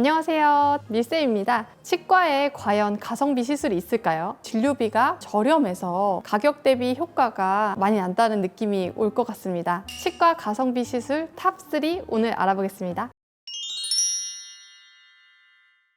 안녕하세요. 밀쌤입니다. 치과에 과연 가성비 시술이 있을까요? 진료비가 저렴해서 가격 대비 효과가 많이 난다는 느낌이 올 것 같습니다. 치과 가성비 시술 탑3 오늘 알아보겠습니다.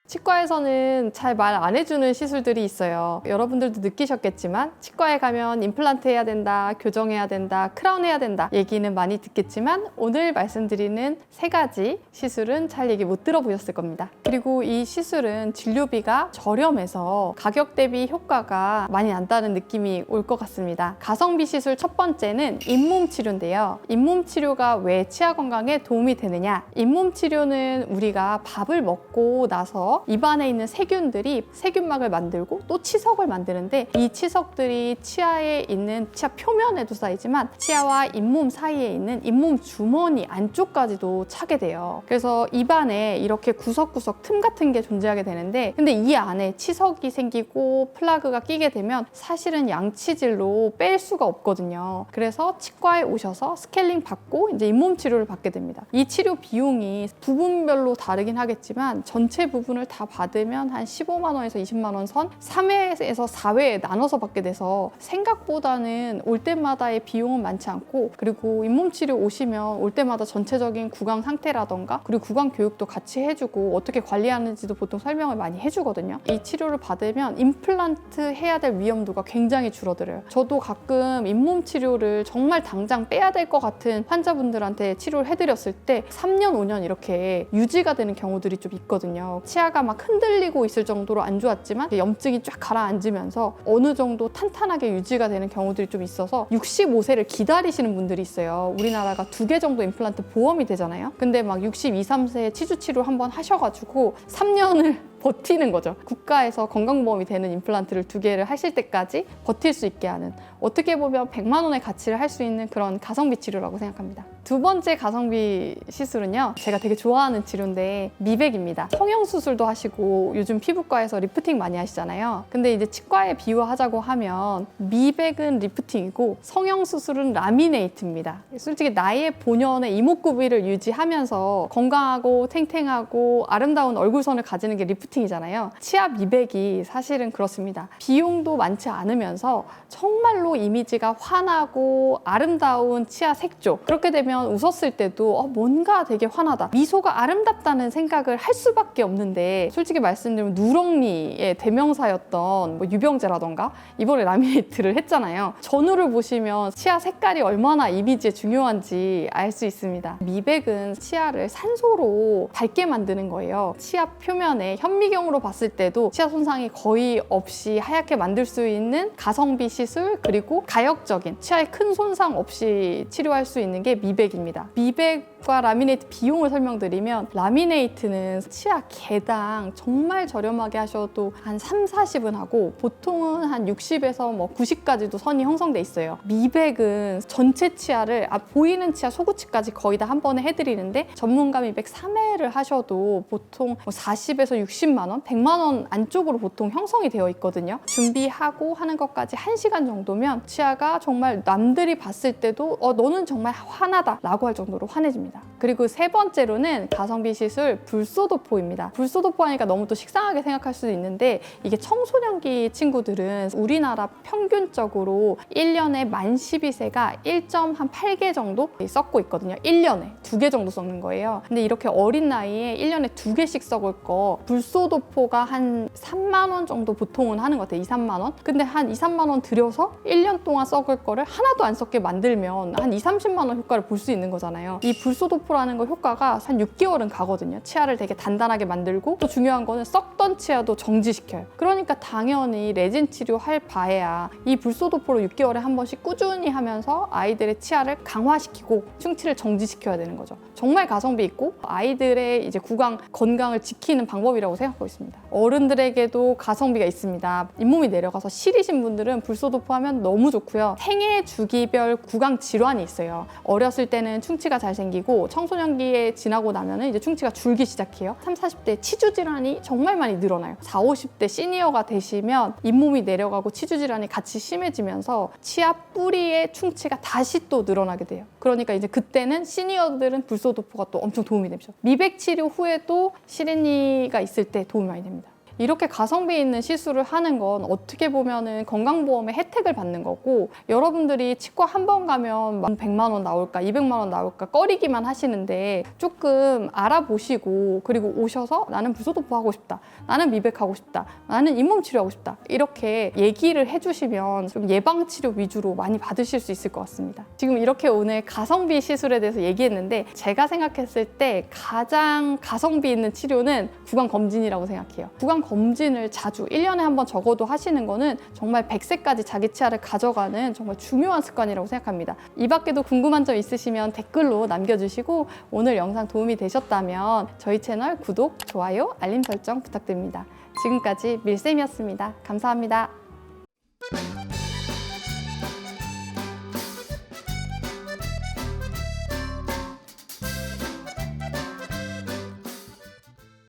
치과에서는 잘 말 안 해주는 시술들이 있어요. 여러분들도 느끼셨겠지만 치과에 가면 임플란트 해야 된다, 교정해야 된다, 크라운 해야 된다 얘기는 많이 듣겠지만 오늘 말씀드리는 세 가지 시술은 잘 얘기 못 들어보셨을 겁니다. 그리고 이 시술은 진료비가 저렴해서 가격 대비 효과가 많이 난다는 느낌이 올 것 같습니다. 가성비 시술 첫 번째는 잇몸 치료인데요. 잇몸 치료가 왜 치아 건강에 도움이 되느냐? 잇몸 치료는 우리가 밥을 먹고 나서 입안에 있는 세균들이 세균막을 만들고 또 치석을 만드는데 이 치석들이 치아에 있는 치아 표면에도 쌓이지만 치아와 잇몸 사이에 있는 잇몸 주머니 안쪽까지도 차게 돼요. 그래서 입안에 이렇게 구석구석 틈 같은 게 존재하게 되는데 근데 이 안에 치석이 생기고 플라그가 끼게 되면 사실은 양치질로 뺄 수가 없거든요. 그래서 치과에 오셔서 스케일링 받고 이제 잇몸 치료를 받게 됩니다. 이 치료 비용이 부분별로 다르긴 하겠지만 전체 부분을 다 받으면 한 15만 원에서 20만 원 선 3회에서 4회 나눠서 받게 돼서 생각보다는 올 때마다의 비용은 많지 않고 그리고 잇몸 치료 오시면 올 때마다 전체적인 구강 상태라던가 그리고 구강 교육도 같이 해주고 어떻게 관리하는지도 보통 설명을 많이 해주거든요. 이 치료를 받으면 임플란트 해야 될 위험도가 굉장히 줄어들어요. 저도 가끔 잇몸 치료를 정말 당장 빼야 될 것 같은 환자분들한테 치료를 해드렸을 때 3년, 5년 이렇게 유지가 되는 경우들이 좀 있거든요. 치아가 막 흔들리고 있을 정도로 안 좋았지만 염증이 쫙 가라앉으면서 어느 정도 탄탄하게 유지가 되는 경우들이 좀 있어서 65세를 기다리시는 분들이 있어요. 우리나라가 두 개 정도 임플란트 보험이 되잖아요. 근데 막 62, 3세에 치주 치료 한번 하셔가지고 3년을 버티는 거죠. 국가에서 건강보험이 되는 임플란트를 두 개를 하실 때까지 버틸 수 있게 하는 어떻게 보면 100만 원의 가치를 할 수 있는 그런 가성비 치료라고 생각합니다. 두 번째 가성비 시술은요. 제가 되게 좋아하는 치료인데 미백입니다. 성형 수술도 하시고 요즘 피부과에서 리프팅 많이 하시잖아요. 근데 이제 치과에 비유하자고 하면 미백은 리프팅이고 성형 수술은 라미네이트입니다. 솔직히 나의 본연의 이목구비를 유지하면서 건강하고 탱탱하고 아름다운 얼굴선을 가지는 게 리프팅 이잖아요. 치아 미백이 사실은 그렇습니다. 비용도 많지 않으면서 정말로 이미지가 환하고 아름다운 치아 색조. 그렇게 되면 웃었을 때도 어, 뭔가 되게 환하다. 미소가 아름답다는 생각을 할 수밖에 없는데 솔직히 말씀드리면 누렁니의 대명사였던 뭐 유병재라던가 이번에 라미네이트를 했잖아요. 전후를 보시면 치아 색깔이 얼마나 이미지에 중요한지 알 수 있습니다. 미백은 치아를 산소로 밝게 만드는 거예요. 치아 표면에 현미 경으로 봤을 때도 치아 손상이 거의 없이 하얗게 만들 수 있는 가성비 시술 그리고 가역적인 치아에 큰 손상 없이 치료할 수 있는 게 미백입니다. 미백과 라미네이트 비용을 설명드리면 라미네이트는 치아 개당 정말 저렴하게 하셔도 한 3, 40은 하고 보통은 한 60에서 뭐 90까지도 선이 형성돼 있어요. 미백은 전체 치아를 아, 보이는 치아 소구치까지 거의 다 한 번에 해드리는데 전문가 미백 3회를 하셔도 보통 뭐 40에서 60만 원, 100만 원 안쪽으로 보통 형성이 되어 있거든요. 준비하고 하는 것까지 1시간 정도면 치아가 정말 남들이 봤을 때도 어 너는 정말 환하다라고 할 정도로 환해집니다. 그리고 세 번째로는 가성비 시술 불소도포입니다. 불소도포 하니까 너무 또 식상하게 생각할 수도 있는데 이게 청소년기 친구들은 우리나라 평균적으로 1년에 만 12세가 1.8개 정도 썩고 있거든요. 1년에 두 개 정도 썩는 거예요. 근데 이렇게 어린 나이에 1년에 두 개씩 썩을 거 불소 도포가 한 3만 원 정도 보통은 하는 것 같아요. 2, 3만 원. 근데 한 2, 3만 원 들여서 1년 동안 썩을 거를 하나도 안 썩게 만들면 한 2, 30만 원 효과를 볼 수 있는 거잖아요. 이 불소도포라는 거 효과가 한 6개월은 가거든요. 치아를 되게 단단하게 만들고 또 중요한 거는 썩던 치아도 정지시켜요. 그러니까 당연히 레진 치료할 바에야 이 불소도포를 6개월에 한 번씩 꾸준히 하면서 아이들의 치아를 강화시키고 충치를 정지시켜야 되는 거죠. 정말 가성비 있고 아이들의 이제 구강 건강을 지키는 방법이라고 생각 하고 있습니다. 어른들에게도 가성비가 있습니다. 잇몸이 내려가서 시리신 분들은 불소도포 하면 너무 좋고요. 생애 주기별 구강 질환이 있어요. 어렸을 때는 충치가 잘 생기고 청소년기에 지나고 나면은 이제 충치가 줄기 시작해요. 3, 40대 치주 질환이 정말 많이 늘어나요. 4, 50대 시니어가 되시면 잇몸이 내려가고 치주 질환이 같이 심해지면서 치아 뿌리의 충치가 다시 또 늘어나게 돼요. 그러니까 이제 그때는 시니어들은 불소도포가 또 엄청 도움이 됩니다. 미백 치료 후에도 시린니가 있을 때 도움이 많이 됩니다. 이렇게 가성비 있는 시술을 하는 건 어떻게 보면은 건강보험의 혜택을 받는 거고 여러분들이 치과 한 번 가면 100만 원 나올까 200만 원 나올까 꺼리기만 하시는데 조금 알아보시고 그리고 오셔서 나는 불소도포 하고 싶다 나는 미백하고 싶다 나는 잇몸 치료하고 싶다 이렇게 얘기를 해주시면 좀 예방 치료 위주로 많이 받으실 수 있을 것 같습니다. 지금 이렇게 오늘 가성비 시술에 대해서 얘기했는데 제가 생각했을 때 가장 가성비 있는 치료는 구강 검진이라고 생각해요. 구강 검진을 자주 1년에 한 번 적어도 하시는 거는 정말 100세까지 자기 치아를 가져가는 정말 중요한 습관이라고 생각합니다. 이 밖에도 궁금한 점 있으시면 댓글로 남겨주시고 오늘 영상 도움이 되셨다면 저희 채널 구독, 좋아요, 알림 설정 부탁드립니다. 지금까지 밀쌤이었습니다. 감사합니다.